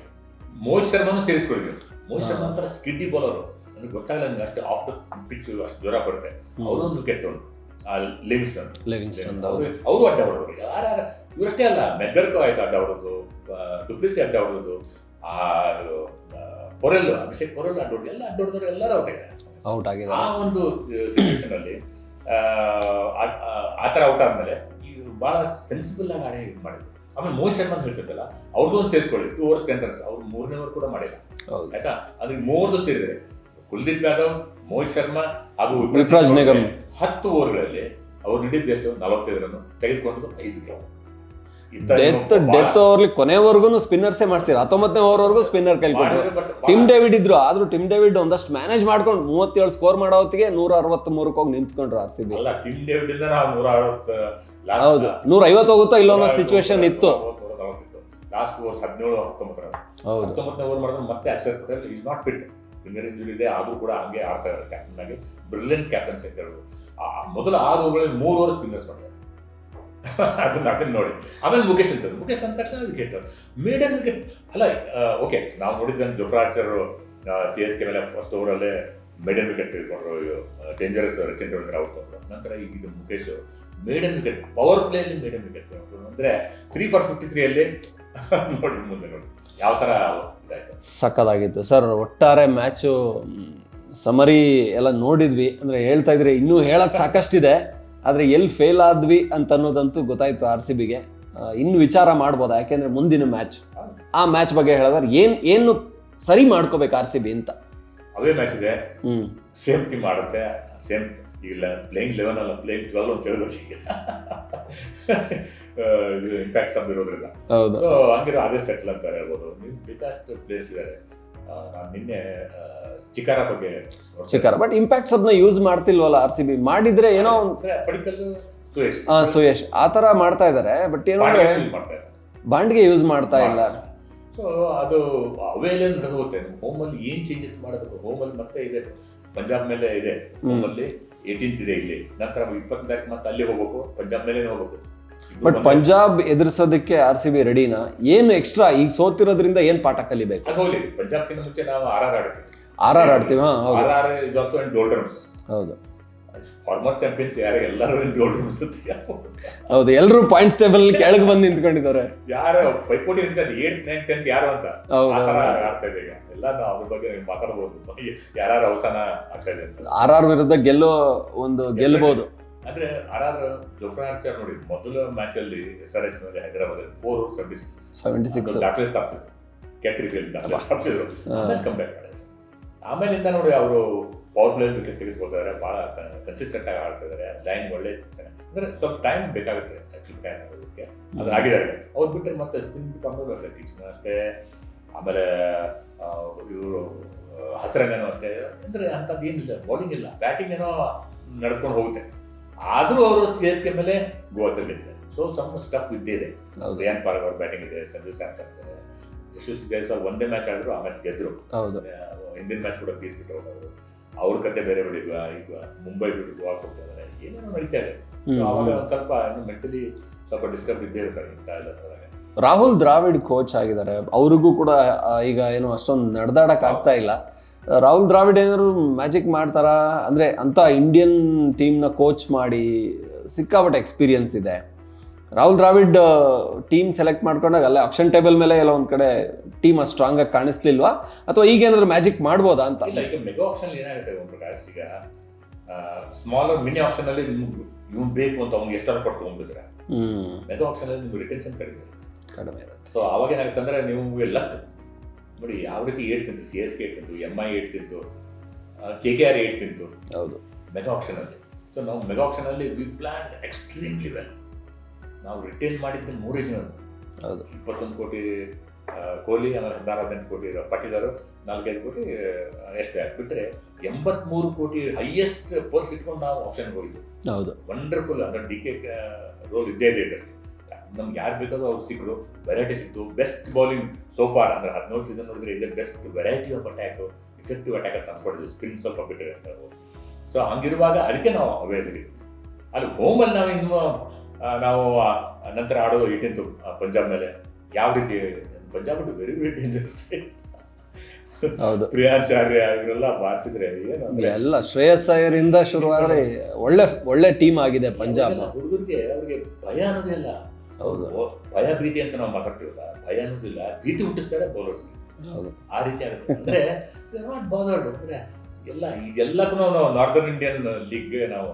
ಮೋಹಿತ್ ಶರ್ಮಾನು ಸೇರಿಸ್ಕೊಳ್ಬೇಕು ಮೋಹಿತ್ ಶರ್ಮಾ ಒಂಥರ ಸ್ಕಿಡ್ಡಿ ಬೌಲರು ನನಗೆ ಗೊತ್ತಾಗಲ್ಲ ನನಗೆ ಅಷ್ಟೇ ಆಫ್ ದ ಪಿಚ್ ಅಷ್ಟು ಜ್ವರ ಬರುತ್ತೆ. ಅವರೊಂದು ವಿಕೆಟ್ ತಗೊಂಡು ಲಿವಿಂಗ್ಸ್ಟನ್ ಲಿವಿಂಗ್ಸ್ಟನ್ ಅವರು ಅವರು ಅಡ್ಡ ಹೊಡೆದ್ರು ಯಾರ್ಯಾರ ಇವರಷ್ಟೇ ಅಲ್ಲ ಮೆಗ್ಗರ್ಕೋ ಆಯ್ತು ಅಡ್ಡ ಹೊಡೆದು ಡುಪ್ಲಿಸಿ ಅಡ್ಡ ಹೊಡೋದು ಆ ಪೊರೆಲ್ ಅಭಿಷೇಕ್ ಪೊರೆಲ್ ಅಡ್ಡ ಹೊಡೆದು ಎಲ್ಲ ಅಡ್ಡ ಹೊಡೆದ್ರು ಎಲ್ಲರೂ ಔಟ್ ಆಗಿದೆ ಔಟ್ ಆ ಒಂದು ಸಿಚುವೇಶನ್ ಅಲ್ಲಿ ಆ, ಥರ ಔಟ್ ಆದ್ಮೇಲೆ ಈಗ ಬಹಳ ಸೆನ್ಸಿಬಲ್ ಆಗಿ ಆಡೇ ಇದು ಮಾಡಿದ್ರು. ಆಮೇಲೆ ಮೋಹಿತ್ ಶರ್ಮಾ ಅಂತ ಹೇಳ್ತಿದ್ದಲ್ಲ ಅವ್ರದ್ದು ಒಂದು ಸೇರಿಸ್ಕೊಳ್ಳಿ ಟೂ ಓವರ್ಸ್ ಟೆನ್ ರನ್ಸ್ ಅವ್ರು ಮೂರನೇ ಓವರ್ ಕೂಡ ಮಾಡಿಲ್ಲ. ಆಯ್ತಾ? ಅದ್ರ ಮೂವರ್ದು ಸೇರಿದ್ರೆ ಕುಲ್ದೀಪ್ ಯಾದವ್ ಮೋಹಿತ್ ಶರ್ಮಾ ಹಾಗೂ. ಹತ್ತು ಓವರ್ಗಳಲ್ಲಿ ಅವ್ರು ನೀಡಿದ್ದೆಷ್ಟು ನಲವತ್ತೈದು ರನ್ ತೆಗೆದುಕೊಂಡು ಐದು ವಿಕೆಟ್ ಡೆತ್ ಡೆತ್ ಓವರ್ಲಿ ಕೊನೆವರೆಗೂ ಸ್ಪಿನ್ನರ್ಸೇ ಮಾಡ್ತೀರ ಹತ್ತೊಂಬತ್ತನೇ ಓವರ್ವರೆಗೂ ಸ್ಪಿನ್ನರ್ ಕೈ ಕೊಟ್ಟರು ಟಿಮ್ ಡೇವಿಡ್ ಇದ್ರು. ಆದ್ರೂ ಟಿಮ್ ಡೇವಿಡ್ ಒಂದಷ್ಟು ಮ್ಯಾನೇಜ್ ಮಾಡ್ಕೊಂಡು ಮೂವತ್ತೇಳು ಸ್ಕೋರ್ ಮಾಡೋ ಹೊತ್ತಿಗೆ ನೂರ ಅರವತ್ತ್ ಮೂರಕ್ಕೆ ಹೋಗಿ ನಿಂತ್ಕೊಂಡ್ರು R C B Tim David ಇಂದ ನಾವು ನೂರ ಅರವತ್ತು ಹೌದು. ನೂರ ಐವತ್ತು ಹೋಗುತ್ತೋ ಇಲ್ಲ ಅನ್ನೋ ಸಿಚುವೇಶನ್ ಇತ್ತು. ಲಾಸ್ಟ್ ಓವರ್ಸ್ ಹದಿನೇಳು ಹತ್ತೊಂಬತ್ತರ. ಹೌದು. ಹತ್ತೊಂಬತ್ತನೇ ಓವರ್ ಮಾಡಿದ್ರೆ ಮತ್ತೆ Akshar Patel is not fit finger injury ಇದೆ ಆದ್ರೂ ಕೂಡ ಹಂಗೆ ಆಡ್ತಾ ಇದ್ದಾರೆ ಕ್ಯಾಪ್ಟನ್ ಆಗಿ. ಬ್ರಿಲಿಯಂಟ್ ಕ್ಯಾಪ್ಟನ್ಸ್ ಅಂತ ಹೇಳೋದು ಆ ಮೊದಲ ಆರು ಓವರ್ಗಳಲ್ಲಿ ಮೂರು ಓವರ್ ಸ್ಪಿನ್ನರ್ಸ್ ಮಾಡಿದ್ದಾರೆ. ಅದನ್ನ ಅದನ್ನ ನೋಡಿ. ಆಮೇಲೆ ಮುಖೇಶ್ ಅಂತ ಮುಖೇಶ್ ಅಂದ ತಕ್ಷಣ ವಿಕೆಟ್ ಮೇಡನ್ ವಿಕೆಟ್ ಅಲ್ಲ ಓಕೆ, ನಾವು ನೋಡಿದ್ದೇನೆ Jofra Archer C S K ಮೇಲೆ ಫಸ್ಟ್ ಓವರಲ್ಲೇ ಮೇಡನ್ ವಿಕೆಟ್ ತೆಗೆದುಕೊಂಡ್ರು. ಡೇಂಜರಸ್ ರಚಿನ್ ರವೀಂದ್ರ ಔಟ್ ತಗೊಂಡ್ರು ನಂತರ ಈಗ ಮುಖೇಶ್ ಮೇಡನ್ ವಿಕೆಟ್ ಪವರ್ ಪ್ಲೇಯಲ್ಲಿ ಮೇಡನ್ ವಿಕೆಟ್ ತಗೊಂಡ್ರು. ಅಂದ್ರೆ ತ್ರೀ ಫಾರ್ ಫಿಫ್ಟಿ ತ್ರೀ ಅಲ್ಲಿ ನೋಡಿ ಮುಂದೆ ನೋಡಿ. ಯಾವ ತರ ಇದಾಯ್ತು. ಸಕ್ಕದಾಗಿತ್ತು ಸರ್, ಒಟ್ಟಾರೆ ಮ್ಯಾಚು ಸಮರಿ ಎಲ್ಲ ನೋಡಿದ್ವಿ. ಅಂದ್ರೆ ಹೇಳ್ತಾ ಇದ್ರೆ ಇನ್ನೂ ಹೇಳಕ್ ಸಾಕಷ್ಟಿದೆ. ಆದ್ರೆ ಎಲ್ಲಿ ಫೇಲ್ ಆದ್ವಿ ಅಂತ ಅನ್ನೋದಂತೂ ಗೊತ್ತಾಯ್ತು ಆರ್ ಸಿ ಬಿಗೆ. ಇನ್ನು ವಿಚಾರ ಮಾಡ್ಬೋದಾ? ಯಾಕೆಂದ್ರೆ ಮುಂದಿನ ಮ್ಯಾಚ್ ಆ ಮ್ಯಾಚ್ ಬಗ್ಗೆ ಹೇಳಿದ್ರೆ ಏನ್ ಏನು ಸರಿ ಮಾಡ್ಕೋಬೇಕು ಆರ್ ಸಿ ಬಿ ಅಂತ. ಅವೇ ಮ್ಯಾಚ್ ಇದೆ. ಹ್ಮ್. ಸೇಫ್ಟಿ ಮಾಡುತ್ತೆ ಸೇಮ್ ಇಲ್ಲ ಪ್ಲೇಯಿಂಗ್ ಲೆವೆನ್ ಅಲ್ಲ ಪ್ಲೇಯಿಂಗ್ ಟ್ವೆಲ್ ಅಂತ ಹೇಳ್ಬೇಕು ಈಗ ಆ, ಇಂಪ್ಯಾಕ್ಟ್ ಸಬ್ ಇರೋದ್ರಿಂದ ಹೌದು. ಸೊ ಹಂಗಿರೋ ಅದೇ ಸೆಟ್ಲ್ ಅಂತ ಹೇಳ್ಬೋದು. ನೀವು ಬೇಕಾದಷ್ಟು ಪ್ಲೇಸ್ ಇದ್ದಾರೆ. ನಾನು ನಿನ್ನೆ ಚಿಕಾರ ಬಗ್ಗೆ ಚಿಕಾರ ಬಟ್ ಇಂಪ್ಯಾಕ್ಟ್ಸ್ ಅದನ್ನ ಯೂಸ್ ಮಾಡ್ತಿಲ್ವಲ್ಲ ಆರ್ ಸಿ ಬಿ ಮಾಡಿದ್ರೆ ಏನೋ ಒಂದು ಆ, ಸುಯಶ್ ಆ ತರ ಮಾಡ್ತಾ ಇದಾರೆ ಬಟ್ ಏನೋ ಬಾಂಡ್ಗೆ ಯೂಸ್ ಮಾಡ್ತಾ ಇಲ್ಲ. ಸೊ ಅದು ಅವೇಲೆ ನಡೆದು ಹೋಗುತ್ತೆ ಹೋಮಲ್ಲಿ ಏನ್ ಚೇಂಜಸ್ ಮಾಡಬೇಕು? ಹೋಮಲ್ಲಿ ಮತ್ತೆ ಇದೆ ಪಂಜಾಬ್ ಮೇಲೆ ಇದೆ. ಹೋಮಲ್ಲಿ ಏಟೀನ್ತ್ ಇದೆ ಇಲ್ಲಿ. ನಂತರ ಇಪ್ಪತ್ತನೇ ತಾರೀಕು ಮತ್ತೆ ಅಲ್ಲಿ ಹೋಗ್ಬೇಕು. ಪಂಜಾಬ್ ಮೇಲೆ ಹೋಗ್ಬೇಕು. ಬಟ್ ಪಂಜಾಬ್ ಎದುರಿಸೋದಕ್ಕೆ ಆರ್ ಸಿ ಬಿ ರೆಡಿನಾ ಏನು ಎಕ್ಸ್ಟ್ರಾ ಈಗ ಸೋತಿರೋದ್ರಿಂದ ಏನ್ ಪಾಠ ಕಲಿಬೇಕು? ಅದು ಹೋಗ್ಲಿ ಪಂಜಾಬ್ಗಿಂತ ಮುಂಚೆ ನಾವು ಆರ್ ಆರ್ ಆಡ್ತೀವಿ. ಆರ್ ಆರ್ ಆಡ್ತೀವಿ? ಹಾ ಹೌದು. R R is also in doldrums ಹೌದು. ಫಾರ್ಮರ್ ಚಾಂಪಿಯನ್ಸ್ ಯಾರು? ಎಲ್ಲರೂ ಇನ್ ಡೋಲ್ಡರ್ಸ್ ಹೌದು ಎಲ್ಲರೂ ಪಾಯಿಂಟ್ಸ್ ಟೇಬಲ್ ಕೆಳಗೆ ಬಂದು ನಿಂತ್ಕೊಂಡಿದ್ದಾರೆ. ಯಾರು? ಪೈಪೋಟಿ ನಡೀತಾರೆ ಏಟ್ ನೈನ್ ಟೆಂತ್ ಯಾರು ಅಂತ? ಹೌದು. ಆ ತರ ಆಡ್ತಾ ಇದೆ ಈಗ. ಎಲ್ಲ ನಾವು ಅದ್ರ ಬಗ್ಗೆ ಮಾತಾಡಬಹುದು ಯಾರು ಅವಸಾನ ಆಗ್ತಾ ಇದೆ ಅಂತ. ಆರ್ ಆರ್ ವಿರುದ್ಧ ಗೆಲ್ಲೋ ಒಂದು ಗೆಲ್ಬಹುದು ಅಂದ್ರೆ ಆರ್ ಆರ್ ಜೋಫ್ರಾ ಆರ್ಚರ್ ನೋಡಿ ಮೊದಲ ಮ್ಯಾಚ್ ಅಲ್ಲಿ ಎಸ್ ಆರ್ ಎಚ್ ಮೇಲೆ Hyderabad four over seventy six seventy six ದಾಖಲೆ ಸ್ಥಾಪಿಸಿದ್ರು ಕೆಟ್ಟ ರೀತಿಯಲ್ಲಿ ದಾಖಲೆ ಸ್ಥಾಪಿಸಿದ್ರು. ಆಮೇಲೆ ಕಂಬ್ಯಾಕ್ ಮಾಡಿದ್ರು. ಆಮೇಲಿಂದ ನೋಡಿ ಅವರು ಪವರ್ ಪ್ಲೇ ವಿಕೆಟ್ ತೆಗೆದುಕೊಳ್ತಾರೆ ಬಹಳ ಕನ್ಸಿಸ್ಟೆಂಟ್ ಆಗಿ ಆಡ್ತಾ ಇದ್ದಾರೆ ಲೈನ್ ಒಳ್ಳೆ ಅಂದರೆ ಸ್ವಲ್ಪ ಟೈಮ್ ಬೇಕಾಗುತ್ತೆ ಆ್ಯಕ್ಚುಲಿ ಟೈಮ್ ಆಗೋದಕ್ಕೆ ಅದು ಆಗಿದ್ದಾರೆ ಅವ್ರು ಬಿಟ್ಟರೆ ಮತ್ತೆ ಸ್ಪಿನ್ ಬಂದವರು ಅಷ್ಟೇ ಕಿಕ್ಸ್ನ ಅಷ್ಟೇ ಆಮೇಲೆ ಇವರು ಹಸರನೇನೋ ಅಷ್ಟೇ. ಅಂದ್ರೆ ಅಂಥದ್ದು ಏನಿಲ್ಲ ಬೌಲಿಂಗ್ ಇಲ್ಲ. ಬ್ಯಾಟಿಂಗ್ ಏನೋ ನಡ್ಕೊಂಡು ಹೋಗುತ್ತೆ. ಆದರೂ ಅವರು ಸಿ ಎಸ್ ಕೆ ಮೇಲೆ ಗೋವಾ ಗೆಲ್ತಾರೆ ಸೊ ಸಮ್ ಸ್ಟಫ್ ಇದ್ದಿದೆ. ಇದೆ ಹೌದು. ರಿಯಾನ್ ಪಾರ್ಕ್ ಅವ್ರ ಬ್ಯಾಟಿಂಗ್ ಇದೆ ಸಂಜು ಸ್ಯಾಮ್ಸನ್ ಯಶಸ್ವಿ ಜೈಸ್ವಾಲ್ ಒಂದೇ ಮ್ಯಾಚ್ ಆಡಿದ್ರು ಆ ಮ್ಯಾಚ್ ಗೆದ್ರು. ಹೌದು. ಹಿಂದಿನ ಮ್ಯಾಚ್ ಕೂಡ ಪೀಸ್ ಬಿಟ್ಟು ಅವರು. ಅವ್ರ ಕತೆ ಬೇರೆ ಬಿಡಿ ಈಗ ಮುಂಬೈ ಬಿಟ್ಟು ಗೋವಾ ಕೊಡ್ತಾರೆ ಏನೇನೋ ನಡೀತಾ ಇದೆ. ಅವಾಗ ಒಂದು ಒಂದ್ ಸ್ವಲ್ಪ ಮೆಂಟಲಿ ಸ್ವಲ್ಪ ಡಿಸ್ಟರ್ಬ್ ಇದ್ದೇ ಇರ್ತಾರೆ ಇಂಥ ಎಲ್ಲ ರಾಹುಲ್ ದ್ರಾವಿಡ್ ಕೋಚ್ ಆಗಿದ್ದಾರೆ. ಅವ್ರಿಗೂ ಕೂಡ ಈಗ ಏನು ಅಷ್ಟೊಂದು ನಡೆದಾಡಕ್ ಆಗ್ತಾ ಇಲ್ಲ. ರಾಹುಲ್ ದ್ರಾವಿಡ್ ಏನಾದ್ರು ಮ್ಯಾಜಿಕ್ ಮಾಡ್ತಾರಾ? ಅಂದ್ರೆ ಅಂತ ಇಂಡಿಯನ್ ಟೀಮ್ನ ಕೋಚ್ ಮಾಡಿ ಸಿಕ್ಕಾಪಟ್ಟೆ ಎಕ್ಸ್ಪೀರಿಯನ್ಸ್ ಇದೆ. ರಾಹುಲ್ ದ್ರಾವಿಡ್ ಟೀಮ್ ಸೆಲೆಕ್ಟ್ ಮಾಡ್ಕೊಂಡಾಗ ಅಲ್ಲೇ ಆಪ್ಷನ್ ಟೇಬಲ್ ಮೇಲೆ ಎಲ್ಲ ಒಂದ್ ಕಡೆ ಟೀಮ್ ಅಷ್ಟು ಸ್ಟ್ರಾಂಗ್ ಆಗಿ ಕಾಣಿಸ್ಲಿಲ್ವಾ? ಅಥವಾ ಈಗ ಏನಾದ್ರು ಮ್ಯಾಜಿಕ್ ಮಾಡ್ಬೋದಾ ಅಂತ? ಈಗ ಮೆಗಾ ಆಪ್ಷನ್ ಏನಾಗುತ್ತೆ ಒಂದು ಪ್ರಕಾಶ್ ಈಗ ಸ್ಮಾಲ್ ಮಿನಿ ಆಪ್ಷನ್ ಅಲ್ಲಿ ಇವ್ನು ಬೇಕು ಅಂತ ಅವ್ನಿಗೆ ಎಷ್ಟಾರು ಕೊಟ್ಟು ತಗೊಂಡ್ಬಿಟ್ರೆ ಮೆಗಾ ಆಪ್ಷನ್ ಅಲ್ಲಿ ನಿಮ್ಗೆ ರಿಟೆನ್ಷನ್ ಕಡಿಮೆ ಕಡಿಮೆ ಇರುತ್ತೆ. ಸೊ ಅವಾಗ ಏನಾಗುತ್ತೆ ಅಂದ್ರೆ ನೀವು ಲಕ್ ನೋಡಿ ಯಾವ ರೀತಿ ಏಟ್ ತಿಂತು ಸಿ ಎಸ್ ಕೆ ಏಟ್ ತಿಂತು ಎಂ ಐ ಏಟ್ ತಿಂತು ಕೆ ಕೆ ಆರ್ ಏಟ್ ತಿಂತು ಹೌದು. ಮೆಗಾ ಆಪ್ಷನ್ ಅಲ್ಲಿ. ಸೊ ನಾವು ಮೆಗಾ ಆಪ್ಷನ್ ಅಲ್ಲಿ ವಿ ಪ್ಲಾನ್ ಎಕ್ಸ್ಟ್ರೀಮ್ಲಿ ವೆಲ್ ನಾವು ರಿಟೇನ್ ಮಾಡಿದ್ದು ಮೂರೇ ಜನ. ಹೌದು. ಇಪ್ಪತ್ತೊಂದು ಕೋಟಿ ಕೊಹ್ಲಿ ಆಮೇಲೆ ಹದಿನಾರು ಹದಿನೆಂಟು ಕೋಟಿ ಪಾಟೀಲರು ನಾಲ್ಕೈದು ಕೋಟಿ ಆರ್ ಬಿಟ್ಟರೆ ಎಂಬತ್ಮೂರು ಕೋಟಿ ಹೈಯೆಸ್ಟ್ ಪರ್ಸ್ ಇಟ್ಕೊಂಡು ನಾವು ಆಪ್ಷನ್ಗೆ ಹೋಗಿದ್ದು ಹೌದು. ವಂಡರ್ಫುಲ್ ಅಂದ್ರೆ ಡಿ ಕೆ ರೋಲ್ ಇದ್ದೇ ಇದೆ ಇದರಲ್ಲಿ. ನಮ್ಗೆ ಯಾರು ಬೇಕಾದ್ರೂ ಅವ್ರು ಸಿಕ್ಕರು ವೆರೈಟಿ ಸಿಕ್ತು. ಬೆಸ್ಟ್ ಬೌಲಿಂಗ್ ಸೋಫಾರ್ ಅಂದ್ರೆ ಹದಿನೇಳು ಸೀಸನ್ ನೋಡಿದ್ರೆ ಇದೆ best variety of attack effective attack ಅಂತ ಅಂದ್ಕೊಂಡಿದ್ವಿ. ಸ್ಪಿನ್ ಸ್ವಲ್ಪ ಬಿಟ್ಟರೆ ಅಂತ ಸೊ ಹಂಗಿರುವಾಗ ಅದಕ್ಕೆ ನಾವು ಅವೈಲೇಬಲ್ ಇದ್ವಿ ಅಲ್ಲಿ ಹೋಮಲ್ಲಿ ನಾವು ಇನ್ನು ನಾವು ನಂತರ ಆಡೋದು ಇಟ್ಟಿಂತು ಪಂಜಾಬ್ ಮೇಲೆ. ಯಾವ ರೀತಿ ಪಂಜಾಬ್ ವೆರಿ ವೆರಿ ಡೇಂಜರಸ್ ಹೌದು. ಪ್ರಿಯಾಂಶ್ ಆರ್ಯ ಇವರೆಲ್ಲ ಬಾರಿಸಿದ್ರೆ ಎಲ್ಲ ಶ್ರೇಯಸ್ ಅಯ್ಯರಿಂದ ಶುರುವಾದ್ರೆ ಒಳ್ಳೆ ಒಳ್ಳೆ ಟೀಮ್ ಆಗಿದೆ ಪಂಜಾಬ್. ಹುಡುಗರಿಗೆ ಅವ್ರಿಗೆ ಭಯ ಅನ್ನೋದೇ ಇಲ್ಲ. ಹೌದು. ಭಯ ಭೀತಿ ಅಂತ ನಾವು ಮಾತಾಡ್ತೀವಲ್ಲ ಭಯ ಅನ್ನೋದಿಲ್ಲ ಭೀತಿ ಹುಟ್ಟಿಸ್ತಾರೆ ಬೌಲರ್ಸ್ ಹೌದು. ಆ ರೀತಿ ಆಗುತ್ತೆ. ಅಂದ್ರೆ ನಾಟ್ ಬಾದರ್ಡ್ ಅಂದ್ರೆ ಎಲ್ಲ ಇದೆಲ್ಲಕ್ಕೂ ನಾವು ನಾರ್ದರ್ನ್ ಇಂಡಿಯನ್ ಲೀಗ್ಗೆ ನಾವು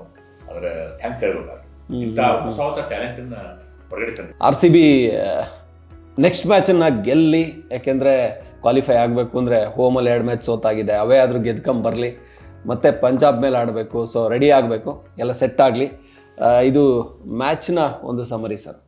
ಅಂದ್ರೆ ಥ್ಯಾಂಕ್ಸ್ ಹೇಳ್ಬೇಕಾಗಿ ಇಂಥ ಹೊಸ ಹೊಸ ಟ್ಯಾಲೆಂಟ್ ಅನ್ನ ಹೊರಗಡೆ ತಂದು ಆರ್ ಸಿ ಬಿ ನೆಕ್ಸ್ಟ್ ಮ್ಯಾಚನ್ನು ಗೆಲ್ಲಿ ಯಾಕೆಂದ್ರೆ ಕ್ವಾಲಿಫೈ ಆಗಬೇಕು ಅಂದರೆ ಹೋಮಲ್ಲಿ ಎರಡು ಮ್ಯಾಚ್ ಸೋತಾಗಿದೆ. ಅವೇ ಆದರೂ ಗೆದ್ಕೊಂಬರಲಿ ಮತ್ತೆ ಪಂಜಾಬ್ ಮೇಲೆ ಆಡಬೇಕು. ಸೊ ರೆಡಿ ಆಗಬೇಕು. ಎಲ್ಲ ಸೆಟ್ ಆಗಲಿ. ಇದು ಮ್ಯಾಚ್ನ ಒಂದು ಸಮರಿ ಸರ್